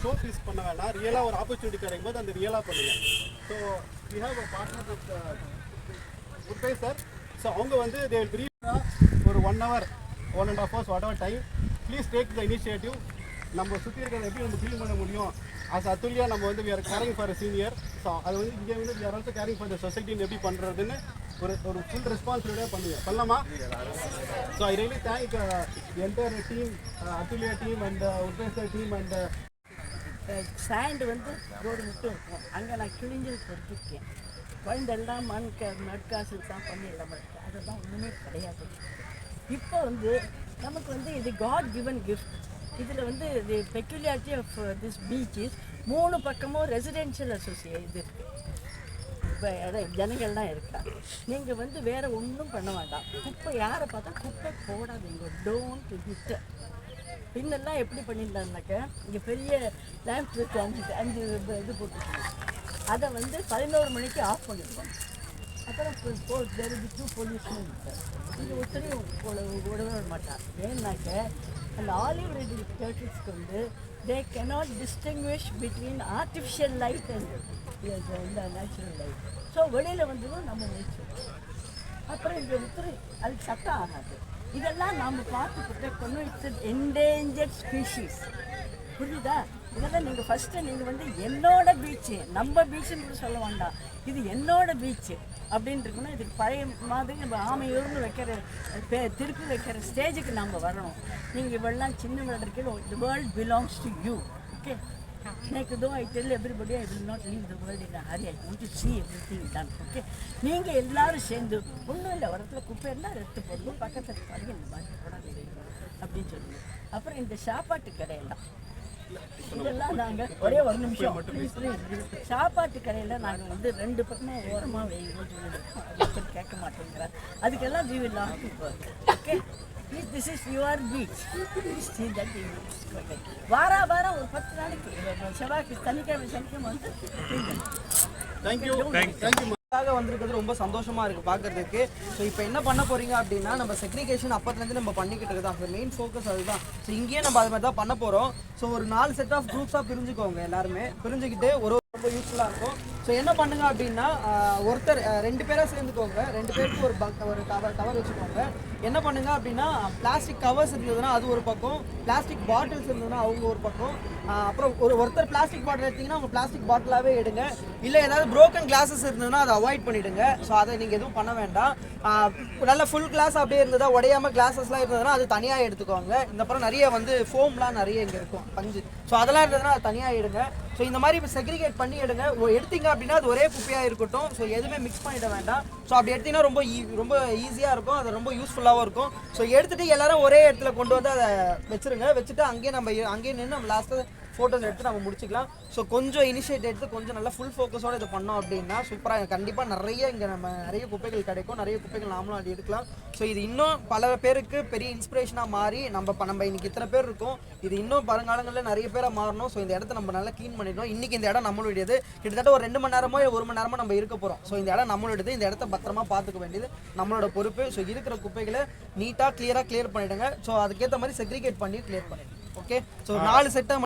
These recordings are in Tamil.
ஷோ பீஸ் பண்ண வேணாம் ரியலாக ஒரு ஆப்பர்ச்சுனிட்டி கிடைக்கும் போது அந்த ரியலாக பண்ணுங்க. So we have a partner with good bye sir so அவங்க வந்து தே வில் ப்ரீஃபாக ஒரு one hour one and half hours what our time please take the initiative நம்ம சுற்றி இருக்கிறத எப்படி வந்து ஃபீல் பண்ண முடியும்? அஸ் அத்துலியா நம்ம வந்து வேறு கேரிங் ஃபார் சீனியர் ஸோ அது வந்து இங்கே வந்து we are caring for the சொசைட்டின்னு எப்படி பண்ணுறதுன்னு ஒரு ஒரு ஃபுல் ரெஸ்பான்சிபிலிட்டியாக பண்ணுங்க. பண்ணலாமா? So I really thank entire team Athulya team and உத்வேசர் team and sand வந்து ரோடு மட்டும் இருக்கும் அங்கே நான் கிழிஞ்சு பொறுத்திருக்கேன். குழந்தெல்லாம் மண் க மட்காசு தான் பண்ணி எல்லாம் இருக்குது அதெல்லாம் ஒன்றுமே கிடையாது. இப்போ வந்து நமக்கு வந்து இது காட் கிவன் கிஃப்ட் இதில் வந்து the peculiarity of this beach is மூணு பக்கமும் ரெசிடென்ஷியல் அசோசியே இது இருக்குது இப்போ இடம் ஜனங்கள்லாம் இருக்கா நீங்கள் வந்து வேறு ஒன்றும் பண்ண வேண்டாம். குப்பை யாரை பார்த்தா குப்பை போடாதீங்க. டோன்ட் ஹிட் பின்னெல்லாம் எப்படி பண்ணியிருந்தாங்கனாக்கா இங்கே பெரிய லேம்ப் இருக்கு அஞ்சு அஞ்சு இது- இது போட்டுருக்கோம் அதை வந்து பதினோரு மணிக்கு ஆஃப் பண்ணிடுவோம் அப்புறம் போ தெரிஞ்சு டூ போலீஸ்னு இங்கே ஒருத்தரையும் விடவே விட ஏன்னாக்க அந்த ஆலிவ் ரெடி டேர்ட்டில்ஸ்க்கு வந்து they cannot distinguish between artificial light and இந்த நேச்சுரல் லைட் ஸோ வெளியில் வந்ததும் நம்ம நேச்சர் அப்புறம் இங்கே உத்திரை அதுக்கு சட்டம் ஆகாது. இதெல்லாம் நாம் பார்த்து ப்ரொடெக்ட் பண்ணணும் இட்ஸ் என்டேஞ்சர்ட் ஸ்பீஷீஸ் புரியுதா இதெல்லாம் நீங்கள் ஃபஸ்ட்டு நீங்கள் வந்து என்னோட பீச்சு நம்ம பீச்சுன்னு கூட சொல்ல வேண்டாம். இது என்னோட பீச்சு அப்படின்னு இதுக்கு பழைய மாதிரி நம்ம ஆமையூர்னு வைக்கிற பே திருப்பி வைக்கிற ஸ்டேஜுக்கு நாம் வரணும். நீங்கள் இவெல்லாம் சின்ன விளையாடுறீங்க the world belongs to you okay நேற்று though I tell everybody I will not leave the world in hurry I want to see everything done okay நீங்கள் எல்லாரும் சேர்ந்து ஒன்றும் இல்லை வரத்துல குப்பை இருந்தால் எடுத்து போடணும் பக்கத்தில் பாருங்க இந்த மாதிரி போடாது அப்படின்னு சொல்லுங்க. அப்புறம் இந்த சாப்பாட்டு கடையெல்லாம் இதெல்லாம் நாங்கள் ஒரே ஒரு நிமிஷம். சாப்பாட்டு கடையில் நாங்கள் வந்து ரெண்டு பக்கமும் ஓரமாக வைங்கன்னு சொல்லியிருக்கோம் கேட்க மாட்டேங்கிறார். அதுக்கெல்லாம் we will not okay please this is your beach. வாரா வாரம் ஒரு பத்து நாளைக்கு. செவ்வாய்க்கு சனிக்கிழமை சனிக்கிழமை வந்து தேங்க்யூ தேங்க்யூ வந்திருக்கிறது ரொம்ப சந்தோஷமா இருக்கு பாக்குறதுக்கு. ஸோ இப்போ என்ன பண்ண போறீங்க அப்படின்னா நம்ம செக்ரிகேஷன் அப்பத்துலேருந்து நம்ம பண்ணிக்கிட்டு இருக்கோம் அந்த மெயின் ஃபோக்கஸ் அதுதான். ஸோ இங்கேயே நம்ம அது மாதிரி தான் பண்ண போறோம். ஸோ ஒரு நாலு செட் ஆஃப் குரூப்ஸாக பிரிஞ்சுக்கோங்க எல்லாருமே. பிரிஞ்சுக்கிட்டு ஒரு ரொம்ப யூஸ்ஃபுல்லாக இருக்கும். ஸோ என்ன பண்ணுங்க அப்படின்னா ஒருத்தர் ரெண்டு பேராக சேர்ந்துக்கோங்க. ரெண்டு பேருக்கு ஒரு பக் ஒரு கவர் கவர் வச்சுக்கோங்க. என்ன பண்ணுங்க அப்படின்னா பிளாஸ்டிக் கவர்ஸ் இருந்ததுன்னா அது ஒரு பக்கம் பிளாஸ்டிக் பாட்டில்ஸ் இருந்ததுன்னா அவங்க ஒரு பக்கம். அப்புறம் ஒரு ஒருத்தர் பிளாஸ்டிக் பாட்டில் எடுத்தீங்கன்னா அவங்க பிளாஸ்டிக் பாட்டிலாகவே எடுங்க. இல்லை ஏதாவது ப்ரோக்கன் கிளாஸஸ் இருந்ததுன்னா அதை அவாய்ட் பண்ணிடுங்க. ஸோ அதை நீங்கள் எதுவும் பண்ண வேண்டாம். நல்ல ஃபுல் கிளாஸ் அப்படியே இருந்ததா உடையாம கிளாஸஸ்லாம் இருந்ததுன்னா அது தனியாக எடுத்துக்கோங்க. இந்த அப்புறம் நிறைய வந்து ஃபோம்லாம் நிறைய இங்கே இருக்கும் பஞ்சு. ஸோ அதெல்லாம் இருந்ததுன்னா அது தனியாக எடுங்க. ஸோ இந்த மாதிரி இப்போ செக்ரிகேட் பண்ணி எடுங்க. எடுத்தீங்க அப்படின்னா அது ஒரே குப்பையாக இருக்கட்டும். ஸோ எதுவுமே மிக்ஸ் பண்ணிட வேண்டாம். ஸோ அப்படி எடுத்தீங்கன்னா ரொம்ப ஈ- ரொம்ப ஈஸியாக இருக்கும். அது ரொம்ப யூஸ்ஃபுல்லாகவும் இருக்கும். ஸோ எடுத்துட்டு எல்லாரும் ஒரே இடத்துல கொண்டு வந்து அதை வச்சிருங்க. வச்சுட்டு அங்கேயே நம்ம அங்கேயே நின்று நம்ம லாஸ்ட்டாக ஃபோட்டோஸ் எடுத்து நம்ம முடிச்சுக்கலாம். ஸோ கொஞ்சம் இனிஷியேட் எடுத்து கொஞ்சம் நல்லா ஃபுல் ஃபோக்கஸோட இதை பண்ணோம் அப்படின்னா சூப்பராக கண்டிப்பாக நிறைய இங்கே நம்ம நிறைய குப்பைகள் கிடைக்கும். நிறைய குப்பைகள் நாமளும் அடி எடுக்கலாம். ஸோ இது இன்னும் பல பேருக்கு பெரிய இன்ஸ்பிரேஷனாக மாறி நம்ம நம்ம இன்னைக்கு இத்தனை பேர் இருக்கோம். இது இன்னும் வருங்காலங்களில் நிறைய பேராக மாறணும். ஸோ இந்த இடத்த நம்ம நல்லா க்ளீன் பண்ணிடணும். இன்றைக்கி இந்த இடம் நம்மளுடையது. கிட்டத்தட்ட ஒரு ரெண்டு மணி நேரமோ ஒரு மணி நேரமோ நம்ம இருக்க போகிறோம் ஸோ இந்த இடம் நம்மளுடையது. இந்த இடத்த பத்திரமா பார்த்துக்க வேண்டியது. நம்மளோட பொறுப்பு. ஸோ இருக்கிற குப்பைகளை நீட்டாக கிளியராக கிளியர் பண்ணிவிடுங்க ஸோ அதுக்கேற்ற மாதிரி செக்ரிகேட் பண்ணி கிளியர் பண்ணிடுங்க. ஓகே ஸோ நாலு செட்டை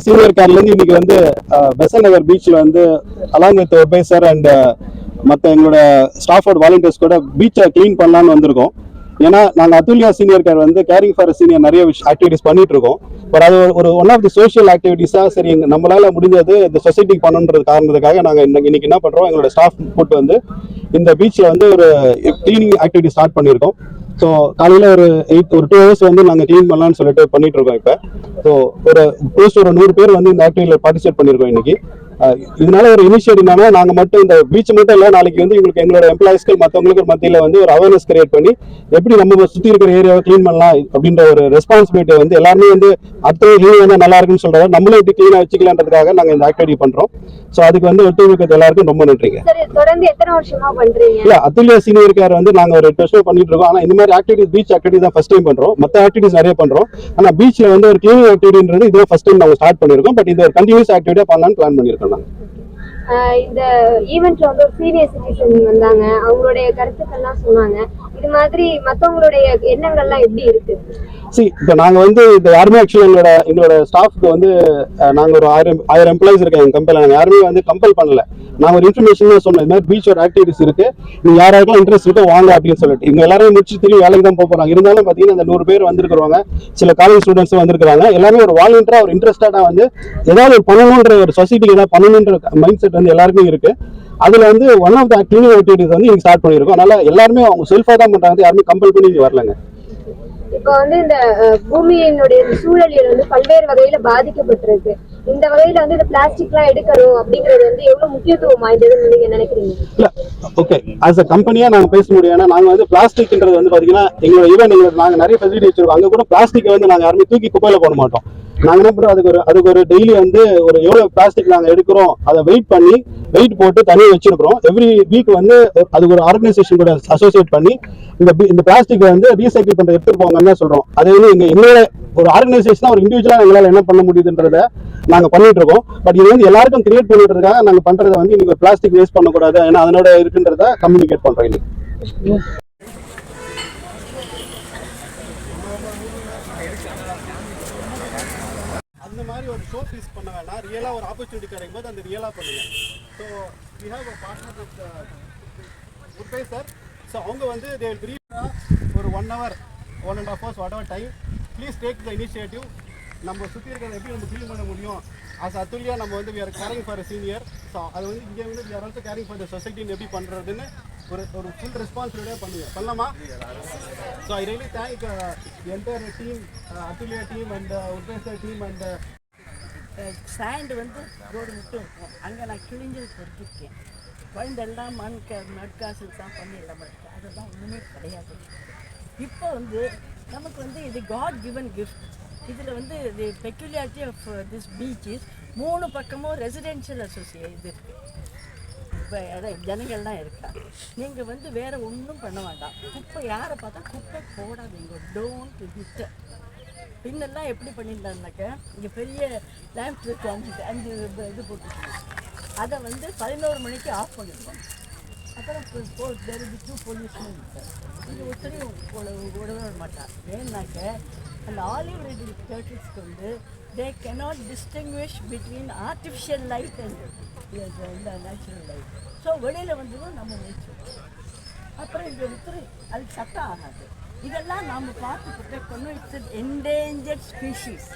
சீனியர் கார்லேருந்து இன்னைக்கு வந்து பெசன் நகர் பீச்சில் வந்து அலாங் வித் ஒபேசர் அண்ட் மற்ற எங்களோட ஸ்டாஃபோட வாலண்டியர்ஸ் கூட பீச்சை க்ளீன் பண்ணலான்னு வந்திருக்கோம். ஏன்னா நாங்கள் அதுல்யா சீனியர் கார் வந்து கேரிங் ஃபார் சீனியர் நிறைய விஷயம் ஆக்டிவிட்டிஸ் பண்ணிட்டு இருக்கோம். பட் அது ஒரு- ஒன் ஆஃப் தி சோஷியல் ஆக்டிவிட்டிஸாக சரி நம்மளால முடிஞ்சது இந்த சொசைட்டிக்கு பண்ணணுன்றது காரணத்துக்காக நாங்கள் இன்னைக்கு இன்னைக்கு என்ன பண்ணுறோம் எங்களோட ஸ்டாஃப் போட்டு வந்து இந்த பீச்சில் வந்து ஒரு க்ளீனிங் ஆக்டிவிட்டி ஸ்டார்ட் பண்ணியிருக்கோம். ஸோ காலையில் ஒரு எயிட் ஒரு டூ ஹவர்ஸ் வந்து நாங்கள் க்ளீன் பண்ணலாம்னு சொல்லிட்டு பண்ணிட்டு இருக்கோம் இப்போ. ஸோ ஒரு டூஸ் ஒரு நூறு பேர் வந்து இந்த ஆக்டிவிட்டியில் பார்ட்டிசிபேட் பண்ணியிருக்கோம் இன்னைக்கு. இதனால ஒரு இனிஷியேட் என்னன்னா நாங்க மட்டும் இந்த பீச் மட்டும் இல்ல நாளைக்கு வந்து எங்களுக்கு எங்களோட எம்ப்ளாயிஸ்கள் மத்தவங்களுக்கு மத்தியில வந்து ஒரு அவேர்னஸ் கிரியேட் பண்ணி எப்படி நம்ம சுத்தி இருக்கிற ஏரியாவை க்ளீன் பண்ணலாம் அப்படின்ற ஒரு ரெஸ்பான்சிபிலிட்டி வந்து எல்லாருமே வந்து க்ளீன் வந்து நல்லா இருக்குன்னு சொல்றாங்க நம்மளும் எப்படி க்ளீனா வச்சுக்கலான்றதுக்காக நாங்க இந்த ஆக்டிவிட்டி பண்றோம். ஸோ அதுக்கு வந்து ஒத்துழைக்கிறது எல்லாருக்கும் ரொம்ப நன்றிங்க. இல்ல அத்துல்யா சீனியர் கேர் வந்து நாங்க ஒரு எட்டு வருஷம் பண்ணிட்டு இருக்கோம். ஆனா இந்த மாதிரி ஆக்டிவிட்டிஸ் பீச் ஆக்டிவிட்டி தான் ஃபர்ஸ்ட் டைம் பண்றோம். மத்த ஆக்டிவிட்டிஸ் நிறைய பண்றோம். ஆனா பீச்ல வந்து ஒரு கிளீனிங் ஆக்டிவிட்டின்றது இதுதான் ஃபர்ஸ்ட் டைம் நாங்க ஸ்டார்ட் பண்ணிருக்கோம் பட் இது ஒரு கண்டினியூஸ் ஆக்டிவிட்டியா பண்ணலாம்னு பிளான் பண்ணிருக்கோம் நாங்க ஆஹ் இந்த ஈவெண்ட்ல வந்து ஒரு சீனியர் சிட்டிசன் வந்தாங்க. அவங்களுடைய கருத்துக்கள்லாம் சொன்னாங்க. இது மாதிரி மத்தவங்களுடைய எண்ணங்கள்லாம் எப்படி இருக்கு? சி இப்போ நாங்க வந்து இந்த யாருமே ஆக்சுவலி எங்களோட எங்களோட ஸ்டாஃப்க்கு வந்து நாங்கள் நாங்க ஒரு ஆயிரம் ஆயிரம் எம்ப்ளாயிஸ் இருக்கோம் எங்கள் கம்பெனியில் நாங்கள் யாருமே வந்து கம்பல் பண்ணல. நாங்கள் ஒரு இன்ஃபர்மேஷன் தான் சொன்னோம். இந்த மாதிரி பீச்சோட ஆக்டிவிட்டிஸ் இருக்கு. நீங்க யாராருக்கும் இன்ட்ரெஸ்ட் இருக்கோ வாங்க அப்படின்னு சொல்லிட்டு. இவங்க எல்லாரும் முடிச்சு திரும்பி வேலைக்கு தான் போக போறாங்க இருந்தாலும் பாத்தீங்கன்னா அந்த நூறு பேர் வந்திருக்கிறவங்க சில காலேஜ் ஸ்டூடெண்ட்ஸும் வந்திருக்காங்க எல்லாமே ஒரு வாலண்டியராக ஒரு இன்ட்ரெஸ்டாக வந்து ஏதாவது ஒரு பண்ணணுன்ற ஒரு சொசைட்டிக்கு ஏதாவது பண்ணணுன்ற மைண்ட் செட் வந்து எல்லாருக்குமே இருக்கு. அதுல வந்து one of the cleaning activities வந்து இங்க ஸ்டார்ட் பண்ணியிருக்கோம். அதனால எல்லாருமே அவங்க செல்ஃபா தான் பண்றாங்க. யாருமே கம்பல் பண்ணி வரலங்க. இப்போ வந்து இந்த பூமியினுடைய சூழலியல் வந்து பல்வேறு வகையில பாதிக்கப்பட்டிருக்கு. இந்த வகையில வந்து இந்த பிளாஸ்டிக்லாம் எடுக்கணும் அப்படிங்கிறது வந்து எவ்வளவு முக்கியத்துவம் வாய்ந்ததுன்னு நீங்க நினைக்கிறீங்க? இல்ல ஓகே ஆஸ் அ கம்பெனியா நாங்க பேச முடியும். ஏன்னா நாங்க வந்து பிளாஸ்டிக்ன்றது வந்து பாத்தீங்கன்னா எங்களோட ஈவெண்ட் எங்களோட நாங்க நிறைய ஃபெசிலிட்டி வச்சிருக்கோம். அங்க கூட பிளாஸ்டிக் வந்து நாங்க யாருமே தூக்கி குப்பையில போட மாட்டோம். நாங்க என்ன பண்ணுறோம் அதுக்கு ஒரு அதுக்கு ஒரு டெய்லி வந்து ஒரு எவ்வளவு பிளாஸ்டிக் நாங்க எடுக்கிறோம் அதை வெயிட் பண்ணி வெயிட் போட்டு தனியா வச்சிருக்கிறோம். எவ்ரி வீக் வந்து அதுக்கு ஒரு ஆர்கனைசேஷன் கூட அசோசியேட் பண்ணி இந்த இந்த பிளாஸ்டிக் வந்து ரீசைக்கிள் பண்ற எடுத்து போங்கன்னு சொல்றோம். அது வந்து எங்க எங்களோட ஒரு ஆர்கனைசேஷனா ஒரு இண்டிவிஜுவலா எங்களால என்ன பண்ண முடியுதுன்றத நாங்க பண்ணிட்டு இருக்கோம். பட் இது வந்து எல்லாருக்கும் கிரியேட் பண்ணிட்டுறதுக்காக நாங்க பண்றதை வந்து இன்னைக்கு பிளாஸ்டிக் வேஸ்ட் பண்ணக்கூடாது. ஏன்னா அதனோட இருக்குன்றத கம்யூனிகேட் பண்றோம் வந்து ஒரு ஷோ பீஸ் பண்ண வேணாம். ரியலாக ஒரு ஆப்பர்ச்சுனிட்டி கிடைக்கும் போது அந்த ரியலாக பண்ணுங்க. So we have a partner with goodbye sir so அவங்க வந்து தே வில் ஒரு one hour one and half hours what our time please take the initiative நம்ம சுற்றி இருக்கிறத எப்படி நம்ம க்ளீன் பண்ண முடியும்? அஸ் அத்துல்யா நம்ம வந்து we caring caring for senior so அது வந்து இங்கே வந்து we are also for the சொசைட்டின்னு எப்படி பண்ணுறதுன்னு ஒரு ஒரு ஃபுல் ரெஸ்பான்சிபிலிட்டியாக பண்ணுங்க. பண்ணலாமா? So I really thank entire team Athulya team and உட்பேசர் team and sand வந்து ரோடு மட்டும் இருக்கும் அங்கே நான் கிழிஞ்சது பொறுத்திருக்கேன் குழந்தெல்லாம் மண் க நட்காசு தான் பண்ணி இல்லாமல் இருக்கு அதெல்லாம் ஒன்றுமே கிடையாது. இப்போ வந்து நமக்கு வந்து இது காட் கிவன் கிஃப்ட் இதில் வந்து the peculiarity of this beach is மூணு பக்கமும் ரெசிடென்ஷியல் அசோசியே இது இருக்குது இப்போ அதான் ஜனங்கள்லாம் இருக்கா? நீங்கள் வந்து வேறு ஒன்றும் பண்ண வேண்டாம். குப்பை யாரை பார்த்தா குப்பை போடாதீங்க. டோன்ட் ஹிட் பின்னெல்லாம் எப்படி பண்ணியிருந்தாருனாக்க இங்கே பெரிய லேம்ப் இருக்கு அஞ்சு அஞ்சு இது- போட்டுருக்கோம் அதை வந்து பதினோரு மணிக்கு ஆஃப் பண்ணிருக்கோம். அப்புறம் போ டூ பொல்யூஷன் இது ஒத்தனையும் விடவே விட மாட்டார் ஏன்னாக்க அந்த ஆலிவ் ரெடி டேர்ட்டில்ஸ்க்கு வந்து they cannot distinguish between artificial light and இந்த நேச்சுரல் லைட் ஸோ வெளியில் வந்ததும் நம்ம வச்சு அப்புறம் இது வித்துரு அது சட்டம் ஆகாது. இதெல்லாம் நாம் பார்த்து ப்ரொடெக்ட் பண்ணணும் இட்ஸ் என்டேஞ்சர்ட் ஸ்பீஷீஸ்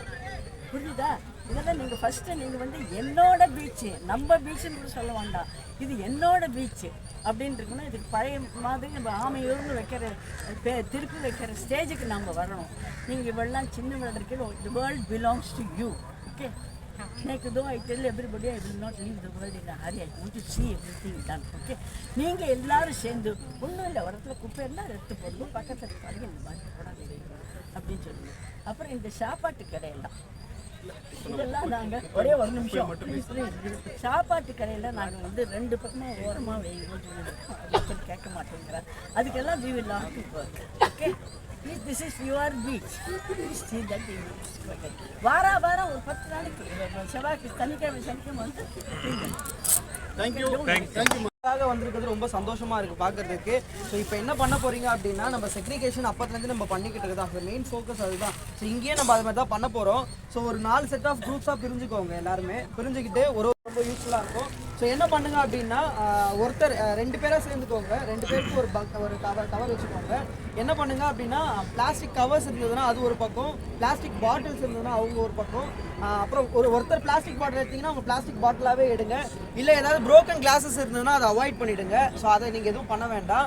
புரியுதா இதெல்லாம் நீங்கள் ஃபஸ்ட்டு நீங்கள் வந்து என்னோட பீச்சு நம்ம பீச்சுன்னு கூட சொல்ல வேண்டாம். இது என்னோட பீச்சு அப்படின்னு இருக்கணும் இதுக்கு பழைய மாதிரி நம்ம ஆமையூர்னு வைக்கிற பே திருப்பி வைக்கிற ஸ்டேஜுக்கு நம்ம வரணும். நீங்கள் இவெல்லாம் சின்ன விளையாடுறீங்க the world belongs to you okay எனக்கு though I tell everybody I will not leave the world in hurry I want to see everything done okay நீங்கள் எல்லாரும் சேர்ந்து ஒன்றும் இல்லை உரத்தில் இடத்துல குப்பை இருந்தால் எடுத்து போடுங்க பக்கத்தில் இருக்காங்க இந்த மாதிரி போடாதீங்க அப்படின்னு சொல்லுங்க. அப்புறம் இந்த சாப்பாட்டு கடையெல்லாம். இதெல்லாம் நாங்கள் ஒரே ஒரு நிமிஷம். சாப்பாட்டு கடையில் நாங்கள் வந்து ரெண்டு பக்கமும் ஓரமாக சொல்லி கேட்க மாட்டேங்கிறார். அதுக்கெல்லாம் we will not okay this is your beach. வாரா வாரம் ஒரு பத்து நாளைக்கு. செவ்வாய்க்கு சனிக்கிழமை சனிக்கிழமை வந்து. தேங்க்யூ தேங்க்யூ அதுக்காக வந்திருக்கிறது ரொம்ப சந்தோஷமா இருக்குது பார்க்கறதுக்கு ஸோ இப்போ என்ன பண்ண போறீங்க அப்படின்னா நம்ம செக்ரிகேஷன் அப்பத்துலேருந்து நம்ம பண்ணிக்கிட்டு இருக்கோம் மெயின் ஃபோக்கஸ் அதுதான். ஸோ இங்கேயே நம்ம அது மாதிரி தான் பண்ண போகிறோம் ஸோ ஒரு நாலு செட் ஆஃப் குரூப்ஸாக பிரிஞ்சுக்கோங்க எல்லாருமே. பிரிஞ்சுக்கிட்டு ஒரு ரொம்ப யூஸ்ஃபுல்லாக இருக்கும். ஸோ என்ன பண்ணுங்க அப்படின்னா ஒருத்தர் ரெண்டு பேராக சேர்ந்துக்கோங்க. ரெண்டு பேருக்கு ஒரு பக் ஒரு கவர் கவர் வச்சுக்கோங்க. என்ன பண்ணுங்க அப்படின்னா பிளாஸ்டிக் கவர்ஸ் இருந்ததுன்னா அது ஒரு பக்கம் பிளாஸ்டிக் பாட்டில்ஸ் இருந்ததுன்னா அவங்க ஒரு பக்கம். அப்புறம் ஒரு ஒருத்தர் பிளாஸ்டிக் பாட்டில் எடுத்தீங்கன்னா அவங்க பிளாஸ்டிக் பாட்டிலாகவே எடுங்க. இல்லை ஏதாவது ப்ரோக்கன் கிளாஸஸ் இருந்ததுன்னா அதை அவாய்ட் பண்ணிவிடுங்க ஸோ அதை நீங்கள் எதுவும் பண்ண வேண்டாம்.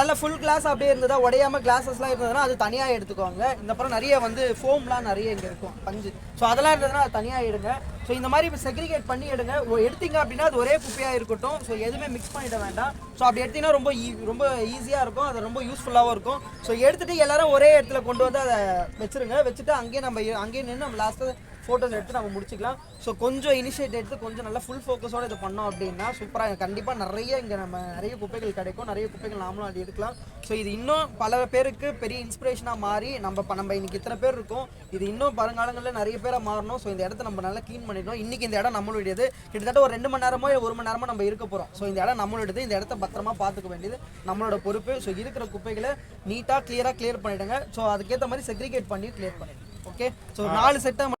நல்ல ஃபுல் கிளாஸ் அப்படியே இருந்ததா உடையாம கிளாஸஸ்லாம் இருந்ததுன்னா அது தனியாக எடுத்துக்கோங்க. இந்த அப்புறம் நிறைய வந்து ஃபோம்லாம் நிறைய இங்கே இருக்கும் பஞ்சு. ஸோ அதெல்லாம் இருந்ததுன்னா அது தனியாக எடுங்க. ஸோ இந்த மாதிரி இப்போ செக்ரிகேட் பண்ணி எடுங்க. எடுத்தீங்க அப்படின்னா அது ஒரே குப்பையாக இருக்கட்டும். ஸோ எதுவுமே மிக்ஸ் பண்ணிட வேண்டாம். ஸோ அப்படி எடுத்தீங்கன்னா ரொம்ப ஈ ரொம்ப ஈஸியாக இருக்கும். அது ரொம்ப யூஸ்ஃபுல்லாகவும் இருக்கும். ஸோ எடுத்துகிட்டு எல்லாரும் ஒரே இடத்துல கொண்டு வந்து அதை வச்சிருங்க. வச்சுட்டு அங்கேயே நம்ம அங்கேயே நின்று நம்ம லாஸ்ட்டு ஃபோட்டோஸ் எடுத்து நம்ம முடிச்சுக்கலாம். ஸோ கொஞ்சம் இனிஷியேட் எடுத்து கொஞ்சம் நல்லா ஃபுல் ஃபோக்கஸோட இது பண்ணோம் அப்படின்னா சூப்பராக கண்டிப்பாக நிறைய இங்கே நம்ம நிறைய குப்பைகள் கிடைக்கும். நிறைய குப்பைகள் நாமளும் அடி எடுக்கலாம். ஸோ இது இன்னும் பல பேருக்கு பெரிய இன்ஸ்பிரேஷனாக மாறி நம்ம நம்ம இன்னைக்கு இத்தனை பேர் இருக்கோம். இது இன்னும் வருங்காலங்களில் நிறைய பேராக மாறணும். ஸோ இந்த இடத்த நம்ம நல்லா க்ளீன் பண்ணிடணும். இன்னைக்கு இந்த இடம் நம்மளுடையது. கிட்டத்தட்ட ஒரு ரெண்டு மணி நேரமோ ஒரு மணி நேரமோ நம்ம இருக்க போகிறோம் ஸோ இந்த இடம் நம்மளுடையது. இந்த இடத்த பத்திரமா பார்த்துக்க வேண்டியது நம்மளோட பொறுப்பு. ஸோ இருக்கிற குப்பைகளை நீட்டாக கிளியராக கிளியர் பண்ணிடுங்க. ஸோ அதுக்கேற்ற மாதிரி செக்ரிகேட் பண்ணி கிளியர் பண்ணிடுங்க. ஓகே ஸோ நாலு செட்டாக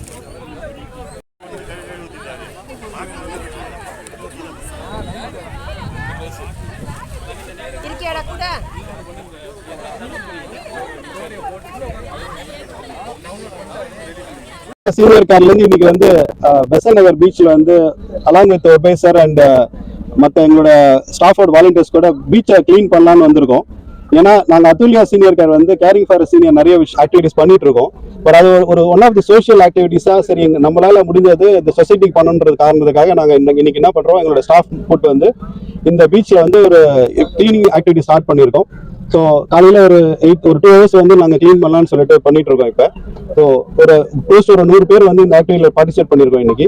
சீனியர் கார்ல இருந்து இன்னைக்கு வந்து பெசன் நகர் பீச்ல வந்து அலாங் வித் ஒபே அண்ட் மற்ற எங்களோட ஸ்டாஃபோட வாலண்டியர்ஸ் கூட பீச்சை க்ளீன் பண்ணலாம்னு வந்திருக்கோம். ஏன்னா நாங்கள் அதுல்யா சீனியர் கார் வந்து கேரிங் ஃபார் சீனியர் நிறைய ஆக்டிவிட்டிஸ் பண்ணிட்டு இருக்கோம் பட் அது ஒரு- ஒரு ஒன் ஆஃப் தி சோஷியல் ஆக்டிவிட்டிஸாக சரி எங்க- நம்மளால முடிஞ்சது இந்த சொசைட்டிக்கு பண்ணணுன்றது காரணத்துக்காக நாங்கள் இன்னைக்கு இன்னைக்கு என்ன பண்ணுறோம் எங்களோட ஸ்டாஃப் போட்டு வந்து இந்த பீச்சில் வந்து ஒரு க்ளீனிங் ஆக்டிவிட்டி ஸ்டார்ட் பண்ணியிருக்கோம். ஸோ காலையில் ஒரு எயிட் ஒரு டூ ஹவர்ஸ் வந்து நாங்கள் க்ளீன் பண்ணலாம்னு சொல்லிட்டு பண்ணிட்டு இருக்கோம் இப்போ. ஸோ ஒரு க்ளோஸ் ஒரு நூறு பேர் வந்து இந்த ஆக்டிவிட்டியில் பார்ட்டிசிபேட் பண்ணியிருக்கோம் இன்னைக்கு.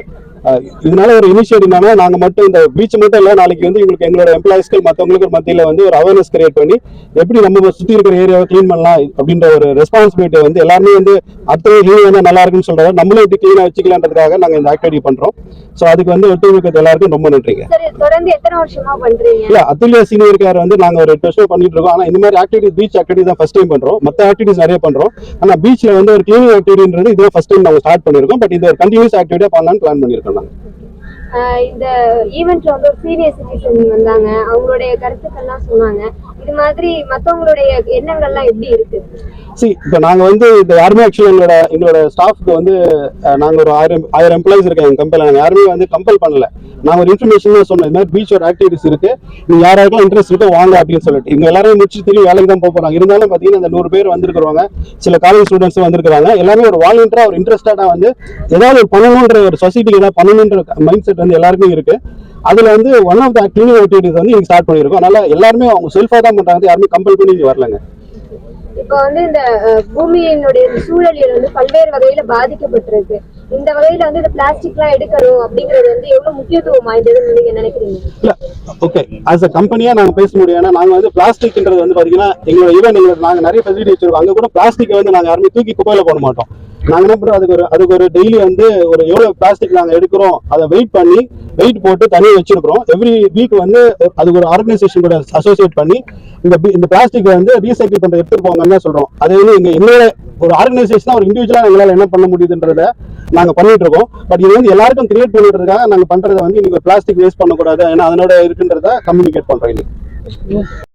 இதனால ஒரு இனிஷியேட்டிவ் என்னன்னா நாங்கள் மட்டும் இந்த பீச் மட்டும் இல்லை நாளைக்கு வந்து எங்களுக்கு எங்களோட எம்ப்ளாயிஸ்கள் மற்றவங்களுக்கு மத்தியில் வந்து ஒரு அவேர்னஸ் கிரியேட் பண்ணி எப்படி நம்ம சுற்றி இருக்கிற ஏரியாவை க்ளீன் பண்ணலாம் அப்படின்ற ஒரு ரெஸ்பான்சிபிலிட்டி வந்து எல்லாருமே வந்து அடுத்த க்ளீன் வந்து நல்லா இருக்குன்னு சொல்றாங்க நம்மளும் இப்படி க்ளீனாக வச்சுக்கலான்றதுக்காக நாங்கள் இந்த ஆக்டிவிட்டி பண்ணுறோம் ஸோ அதுக்கு வந்து ஒத்துழைக்கிறது எல்லாருக்கும் ரொம்ப நன்றிங்க. இல்ல அத்துல்யா சீனியர் கேர் வந்து நாங்க ஒரு எட்டு வருஷம் பண்ணிட்டு இருக்கோம். ஆனா இந்த மாதிரி ஆக்டிவிட்டிஸ் பீச் ஆக்டிவிட்டி தான் ஃபர்ஸ்ட் டைம் பண்றோம். மத்த ஆக்டிவிட்டிஸ் நிறைய பண்றோம். ஆனா பீச்ல வந்து ஒரு கிளீனிங் ஆக்டிவிட்டின்றது இதுதான் ஃபர்ஸ்ட் டைம் நாங்க ஸ்டார்ட் பண்ணிருக்கோம். பட் இது ஒரு கண்டினியூஸ் ஆக்டிவிட்டியா பண்ணலாம்னு பிளான் பண்ணிருக்கோம். சொல்லலாம் ஆஹ் இந்த ஈவெண்ட்ல வந்து ஒரு சீனியர் சிட்டிசன் வந்தாங்க. அவங்களுடைய கருத்துக்கள்லாம் சொன்னாங்க. இது மாதிரி மத்தவங்களுடைய எண்ணங்கள்லாம் எப்படி இருக்கு? சி இப்போ நாங்கள் வந்து இப்போ யாருமே ஆக்சுவலி எங்களோட எங்களோட ஸ்டாஃப்க்கு வந்து நாங்கள் ஒரு ஆயிரம் ஆயிரம் எம்ப்ளாயிஸ் இருக்கோம் எங்கள் கம்பெனியில் நாங்கள் யாருமே வந்து கம்பல் பண்ணல. நான் ஒரு இன்ஃபர்மேஷன் தான் சொன்னேன் இந்த மாதிரி பீச் ஒரு ஆக்டிவிட்டிஸ் இருக்கு. நீங்க யாராருக்கெல்லாம் இன்ட்ரெஸ்ட் இருக்கோ வாங்க அப்படின்னு சொல்லிட்டு. இவங்க எல்லாரும் முடிச்சு திரும்பி வேலைக்கு தான் போக போகிறாங்க இருந்தாலும் பார்த்தீங்கன்னா அந்த நூறு பேர் வந்திருக்கிறவங்க சில காலேஜ் ஸ்டூடெண்ட்ஸ் வந்திருக்கிறாங்க. எல்லாருமே ஒரு வாலண்டியராக ஒரு இன்ட்ரெஸ்டாக வந்து ஏதாவது ஒரு பண்ணணுன்ற ஒரு சொசைட்டிக்கு ஏதாவது பண்ணணுன்ற மைண்ட் செட் வந்து எல்லாருமே இருக்குது அதுல வந்து one of the cleaning activities வந்து இங்க ஸ்டார்ட் பண்ணியிருக்கோம். அதனால எல்லாருமே அவங்க செல்ஃபா தான் பண்றாங்க. யாருமே கம்பல் பண்ணி இங்க வரலங்க. இப்போ வந்து இந்த பூமியினுடைய சூழலியல் வந்து பல்வேறு வகையில பாதிக்கப்பட்டிருக்கு. இந்த வகையில வந்து இந்த பிளாஸ்டிக்லாம் எடுக்கணும் அப்படிங்கிறது வந்து எவ்வளவு முக்கியத்துவம் வாய்ந்ததுன்னு நீங்க நினைக்கிறீங்க? இல்ல ஓகே ஆஸ் அ கம்பெனியா நாங்க பேச முடியும். ஏன்னா நாங்க வந்து பிளாஸ்டிக்ன்றது வந்து பாத்தீங்கன்னா எங்களோட ஈவெண்ட் எங்களோட நாங்க நிறைய ஃபெசிலிட்டி வச்சிருக்கோம். அங்க கூட பிளாஸ்டிக் வந்து நாங்க யாருமே தூக்கி குப்பையில போட மாட்டோம். நாங்கள் என்ன பண்ணுறோம் அதுக்கு ஒரு அதுக்கு ஒரு டெய்லி வந்து ஒரு எவ்வளவு பிளாஸ்டிக் நாங்க எடுக்கிறோம் அதை வெயிட் பண்ணி வெயிட் போட்டு தனியாக வச்சிருக்கிறோம். எவ்ரி வீக் வந்து அதுக்கு ஒரு ஆர்கனைசேஷன் கூட அசோசியேட் பண்ணி இந்த இந்த பிளாஸ்டிக் வந்து ரீசைக்கிள் பண்ற எடுத்துட்டு போங்கன்னு சொல்றோம். அது வந்து எங்க எங்களோட ஒரு ஆர்கனைசேஷனா ஒரு இண்டிவிஜுவலா எங்களால என்ன பண்ண முடியுதுன்றத நாங்க பண்ணிட்டு இருக்கோம். பட் இது வந்து எல்லாருக்கும் கிரியேட் பண்ணிடுறதுக்காக நாங்க பண்றதை வந்து இன்னைக்கு பிளாஸ்டிக் வேஸ்ட் பண்ணக்கூடாது. ஏன்னா அதனோட இருக்குன்றத கம்யூனிகேட் பண்றோம் இன்னைக்கு.